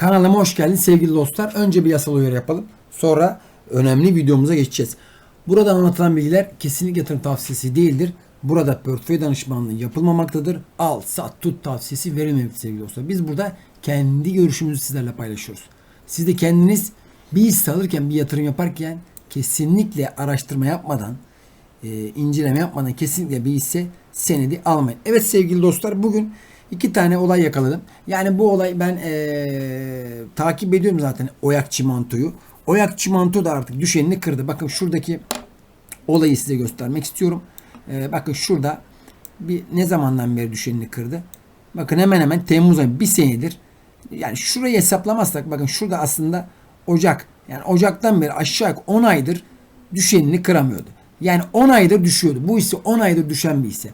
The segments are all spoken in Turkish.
Kanalıma hoş geldiniz sevgili dostlar. Önce bir yasal uyarı yapalım. Sonra önemli videomuza geçeceğiz. Burada anlatılan bilgiler kesinlikle yatırım tavsiyesi değildir. Burada portföy danışmanlığı yapılmamaktadır. Al, sat, tut tavsiyesi verilmemektedir sevgili dostlar. Biz burada kendi görüşümüzü sizlerle paylaşıyoruz. Siz de kendiniz bir hisse alırken, bir yatırım yaparken kesinlikle araştırma yapmadan, e, inceleme yapmadan kesinlikle bir hisse senedi almayın. Evet sevgili dostlar bugün iki tane olay yakaladım. Yani bu olay ben e, takip ediyorum zaten Oyak Çimento'yu. Oyak Çimento da artık düşenini kırdı. Bakın şuradaki olayı size göstermek istiyorum. E, bakın şurada bir ne zamandan beri düşenini kırdı. Bakın hemen hemen Temmuz ayı bir senedir. Yani şurayı hesaplamazsak bakın şurada aslında Ocak yani Ocak'tan beri aşağı yukarı 10 aydır düşenini kıramıyordu. Yani 10 aydır düşüyordu. Bu ise 10 aydır düşen bir hisse.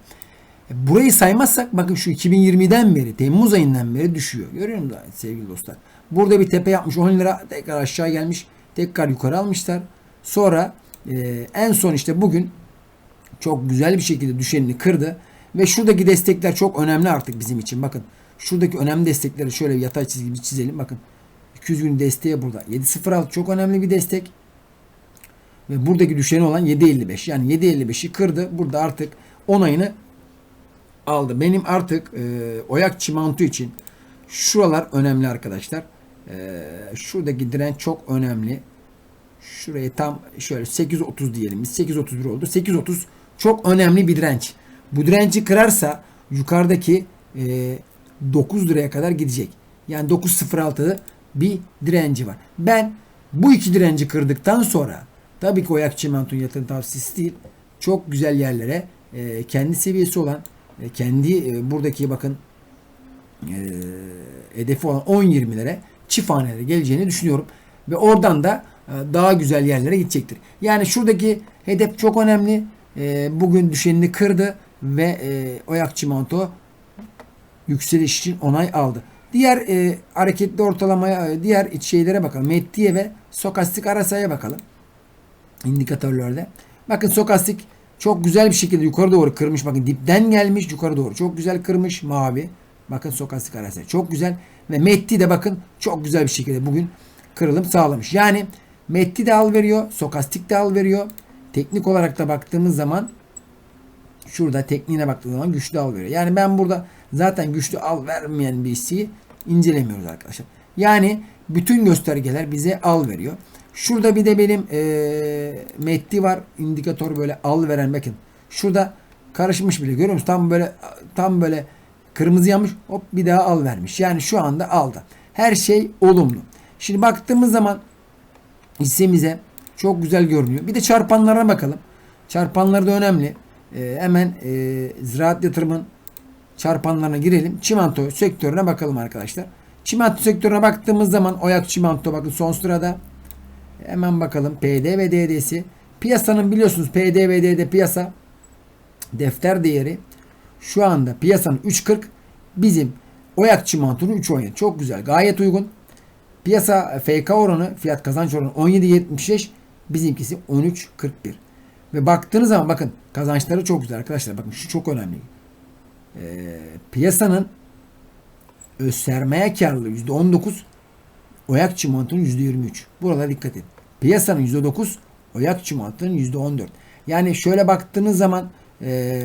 E, Burayı saymazsak bakın şu 2020'den beri Temmuz ayından beri düşüyor. Görüyor musunuz sevgili dostlar? Burada bir tepe yapmış 10 lira tekrar aşağı gelmiş. Tekrar yukarı almışlar. Sonra e, en son işte bugün çok güzel bir şekilde düşenini kırdı. Ve şuradaki destekler çok önemli artık bizim için. Bakın şuradaki önemli destekleri şöyle bir yatay çizgi çizelim. Bakın 200 gün desteği burada. 7.06 çok önemli bir destek. Ve buradaki düşeni olan 7.55. Yani 7.55'i kırdı. Burada artık onayını aldı. Benim artık e, Oyak Çimento için şuralar önemli arkadaşlar. E, şuradaki direnç çok önemli. Şuraya tam şöyle 8.30 diyelim. Biz 8.31 oldu. 8.30 çok önemli bir direnç. Bu direnci kırarsa yukarıdaki e, 9 liraya kadar gidecek. Yani 9.06'da bir direnci var. Ben bu iki direnci kırdıktan sonra tabii ki Oyak Çimento'nun yatırım tavsiyesi değil. Çok güzel yerlere e, kendi seviyesi olan e, kendi e, buradaki bakın e, hedefi olan 10-20'lere çift hanelere geleceğini düşünüyorum. Ve oradan da e, daha güzel yerlere gidecektir. Yani şuradaki hedef çok önemli. E, bugün düşenini kırdı ve e, Oyak Çimento yükseliş için onay aldı. Diğer e, hareketli ortalamaya, diğer iç şeylere bakalım. Mettiye ve Sokastik Arasa'ya bakalım. İndikatörlerde. Bakın Sokastik çok güzel bir şekilde yukarı doğru kırmış. Bakın dipten gelmiş yukarı doğru. Çok güzel kırmış mavi. Bakın Sokastik Arasa çok güzel. Ve Metti de bakın çok güzel bir şekilde bugün kırılım sağlamış. Yani Metti de al veriyor. Sokastik de al veriyor. Teknik olarak da baktığımız zaman şurada tekniğine baktığımız zaman güçlü al veriyor. Yani ben burada zaten güçlü al vermeyen bir hisseyi incelemiyoruz arkadaşlar. Yani bütün göstergeler bize al veriyor. Şurada bir de benim e, Metti var. indikatör böyle al veren bakın. Şurada karışmış bile görüyor musunuz? Tam böyle tam böyle kırmızı yanmış. Hop bir daha al vermiş. Yani şu anda aldı. Her şey olumlu. Şimdi baktığımız zaman hissemize çok güzel görünüyor. Bir de çarpanlara bakalım. Çarpanları da önemli. E, hemen e, ziraat yatırımın çarpanlarına girelim. Çimento sektörüne bakalım arkadaşlar. Çimento sektörüne baktığımız zaman Oyak Çimento bakın son sırada. Hemen bakalım PD ve DD'si. Piyasanın biliyorsunuz PD ve DD piyasa defter değeri şu anda piyasanın 3.40 bizim Oyak Çimento'nun 3 17. Çok güzel. Gayet uygun. Piyasa FK oranı fiyat kazanç oranı 17.75 bizimkisi 13.41. Ve baktığınız zaman bakın kazançları çok güzel arkadaşlar. Bakın şu çok önemli. Ee, piyasanın öz sermaye karlılığı %19 Oyak Çimento'nun %23. Buralara dikkat edin. Piyasanın %9 Oyak Çimento'nun %14. Yani şöyle baktığınız zaman e,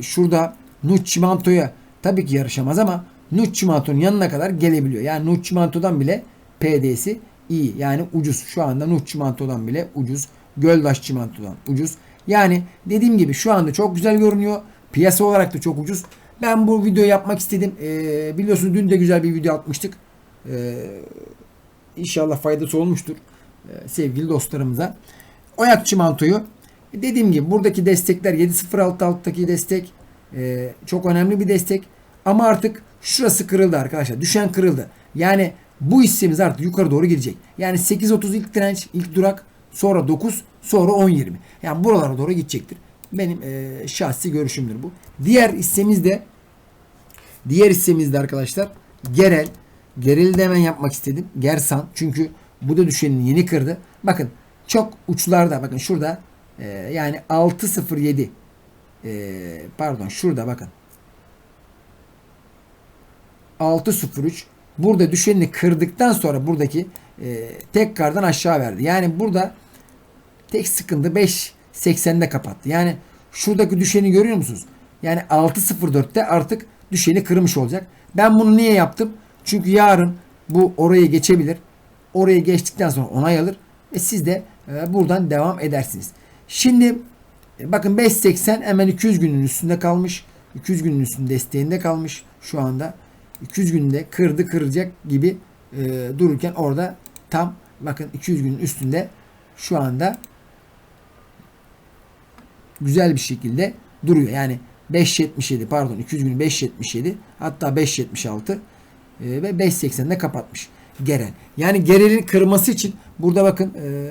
şurada Nuç Çimento'ya tabii ki yarışamaz ama Nuç Çimento'nun yanına kadar gelebiliyor. Yani Nuç Çimento'dan bile PD'si iyi. Yani ucuz. Şu anda Nuç Çimento'dan bile ucuz. Göldaş Çimento'dan ucuz. Yani dediğim gibi şu anda çok güzel görünüyor. Piyasa olarak da çok ucuz. Ben bu videoyu yapmak istedim. Ee, biliyorsunuz dün de güzel bir video atmıştık. Ee, inşallah faydası olmuştur ee, sevgili dostlarımıza. Oyak Çimento'yu dediğim gibi buradaki destekler 7.06'daki destek e, çok önemli bir destek. Ama artık şurası kırıldı arkadaşlar. Düşen kırıldı. Yani bu hissemiz artık yukarı doğru gidecek. Yani 8.30 ilk direnç, ilk durak, sonra 9, sonra 10.20. Yani buralara doğru gidecektir. Benim e, şahsi görüşümdür bu. Diğer hissemiz de diğer hissemiz de arkadaşlar Gerel. Gerel'i de yapmak istedim. Gersan. Çünkü bu da düşenini yeni kırdı. Bakın çok uçlarda bakın şurada e, yani 607 e, pardon şurada bakın 603 burada düşenini kırdıktan sonra buradaki e, tekrardan aşağı verdi. Yani burada tek sıkıntı 5.80'de kapattı. Yani şuradaki düşeni görüyor musunuz? Yani 6.04'te artık düşeni kırmış olacak. Ben bunu niye yaptım? Çünkü yarın bu oraya geçebilir. Oraya geçtikten sonra onay alır ve siz de e, buradan devam edersiniz. Şimdi e, bakın 5.80 hemen 200 günün üstünde kalmış. 200 günün üstünde desteğinde kalmış şu anda. 200 günde kırdı kıracak gibi e, dururken orada tam bakın 200 günün üstünde şu anda güzel bir şekilde duruyor. Yani 5.77 pardon 200 günü 5.77 hatta 5.76 e, ve 5.80'de kapatmış Gerel. Yani Gerel'in kırması için burada bakın e,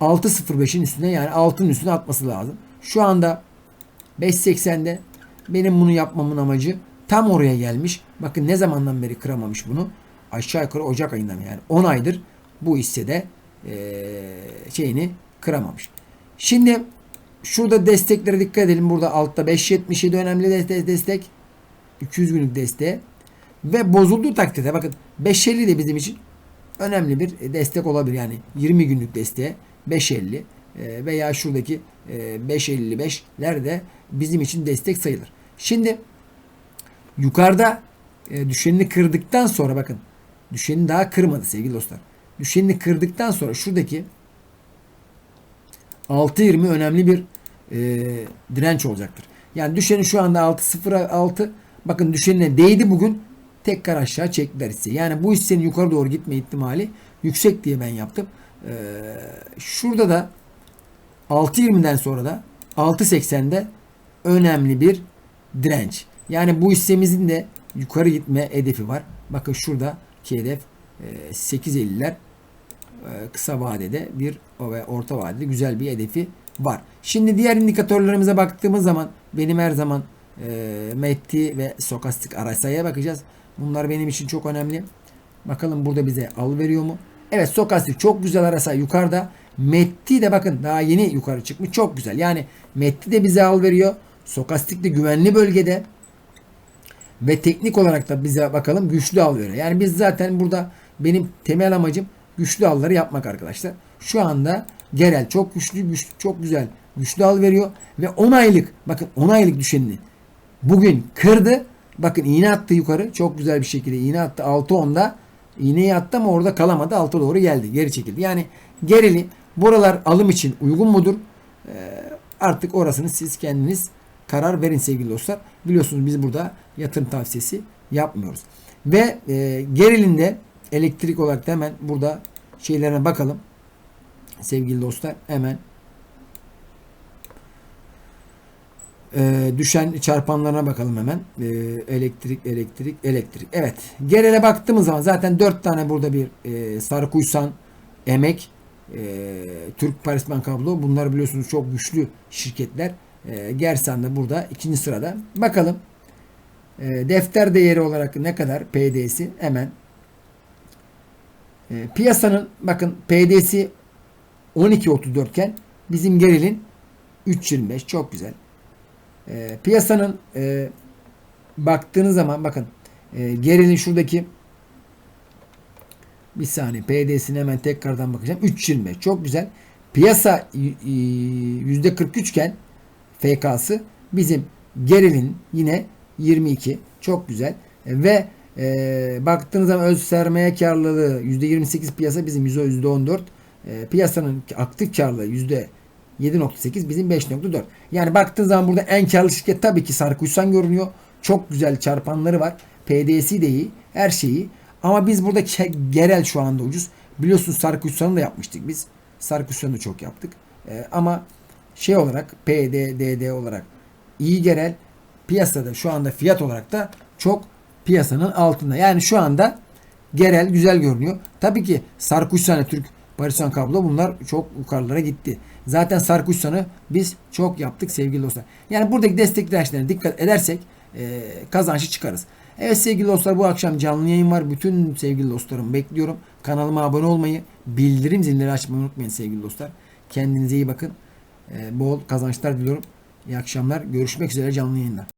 6.05'in üstüne yani 6'nın üstüne atması lazım. Şu anda 5.80'de benim bunu yapmamın amacı tam oraya gelmiş. Bakın ne zamandan beri kıramamış bunu. Aşağı yukarı Ocak ayından yani 10 aydır bu hissede e, şeyini kıramamış. Şimdi şurada desteklere dikkat edelim. Burada altta 5.77 önemli destek. 200 günlük desteğe. Ve bozulduğu takdirde bakın 5.50 de bizim için önemli bir destek olabilir. Yani 20 günlük desteğe 5.50 e, veya şuradaki e, 5.55'ler de bizim için destek sayılır. Şimdi yukarıda e, düşenini kırdıktan sonra bakın düşeni daha kırmadı sevgili dostlar. Düşenini kırdıktan sonra şuradaki 6.20 önemli bir e, direnç olacaktır. Yani düşeni şu anda 6.06 bakın düşenine değdi bugün tekrar aşağı çektiler hisse. Yani bu hissenin yukarı doğru gitme ihtimali yüksek diye ben yaptım. Ee, şurada da 6.20'den sonra da 6.80'de önemli bir direnç. Yani bu hissemizin de yukarı gitme hedefi var. Bakın şurada ki hedef e, 8.50'ler e, kısa vadede bir ve orta vadede güzel bir hedefi var. Şimdi diğer indikatörlerimize baktığımız zaman benim her zaman e, METI ve Stokastik RSI'ye bakacağız. Bunlar benim için çok önemli. Bakalım burada bize al veriyor mu? Evet Stokastik çok güzel RSI yukarıda. METI de bakın daha yeni yukarı çıkmış. Çok güzel. Yani METI de bize al veriyor. Stokastik de güvenli bölgede. Ve teknik olarak da bize bakalım güçlü al veriyor. Yani biz zaten burada benim temel amacım güçlü alları yapmak arkadaşlar. Şu anda Gerel çok güçlü, güçlü çok güzel güçlü al veriyor ve 10 aylık bakın 10 aylık düşenini bugün kırdı. Bakın iğne attı yukarı. Çok güzel bir şekilde iğne attı. 6-10'da iğneyi attı ama orada kalamadı. Alta doğru geldi. Geri çekildi. Yani gerili buralar alım için uygun mudur? Ee, artık orasını siz kendiniz karar verin sevgili dostlar. Biliyorsunuz biz burada yatırım tavsiyesi yapmıyoruz. Ve e, gerilinde elektrik olarak da hemen burada şeylerine bakalım. Sevgili dostlar hemen Ee, düşen çarpanlarına bakalım hemen. Ee, elektrik, elektrik, elektrik. Evet. Genele baktığımız zaman zaten 4 tane burada bir e, Sarıkuysan, Emek, e, Türk Parisman Kablo. Bunlar biliyorsunuz çok güçlü şirketler. E, Gersan da burada ikinci sırada. Bakalım. E, defter değeri olarak ne kadar PD'si? Hemen. E, piyasanın bakın PD'si 12.34 iken bizim gerilin 3.25 çok güzel. E, piyasanın e, baktığınız zaman bakın e, gerilin şuradaki bir saniye PD'sine hemen tekrardan bakacağım. 3.25 çok güzel. Piyasa %43 iken FK'sı bizim gerilin yine 22 çok güzel. E, ve e, baktığınız zaman öz sermaye karlılığı %28 piyasa bizim %14 e, piyasanın aktif karlılığı 7.8 bizim 5.4. Yani baktığın zaman burada en karlı şirket tabii ki Sarkuysan görünüyor. Çok güzel çarpanları var. PD'si de iyi. Her şeyi. Ama biz burada Gerel şu anda ucuz. Biliyorsunuz Sarkuysan'ı da yapmıştık biz. Sarkuysan'ı çok yaptık. Ee, ama şey olarak PD, DD olarak iyi Gerel piyasada şu anda fiyat olarak da çok piyasanın altında. Yani şu anda Gerel güzel görünüyor. Tabii ki Sarkuysan'ı Türk Parisan kablo bunlar çok yukarılara gitti. Zaten Sarkuşsan'ı biz çok yaptık sevgili dostlar. Yani buradaki destek dirençlerine dikkat edersek e, kazançlı çıkarız. Evet sevgili dostlar bu akşam canlı yayın var. Bütün sevgili dostlarım bekliyorum. Kanalıma abone olmayı, bildirim zilleri açmayı unutmayın sevgili dostlar. Kendinize iyi bakın. E, bol kazançlar diliyorum. İyi akşamlar. Görüşmek üzere canlı yayında.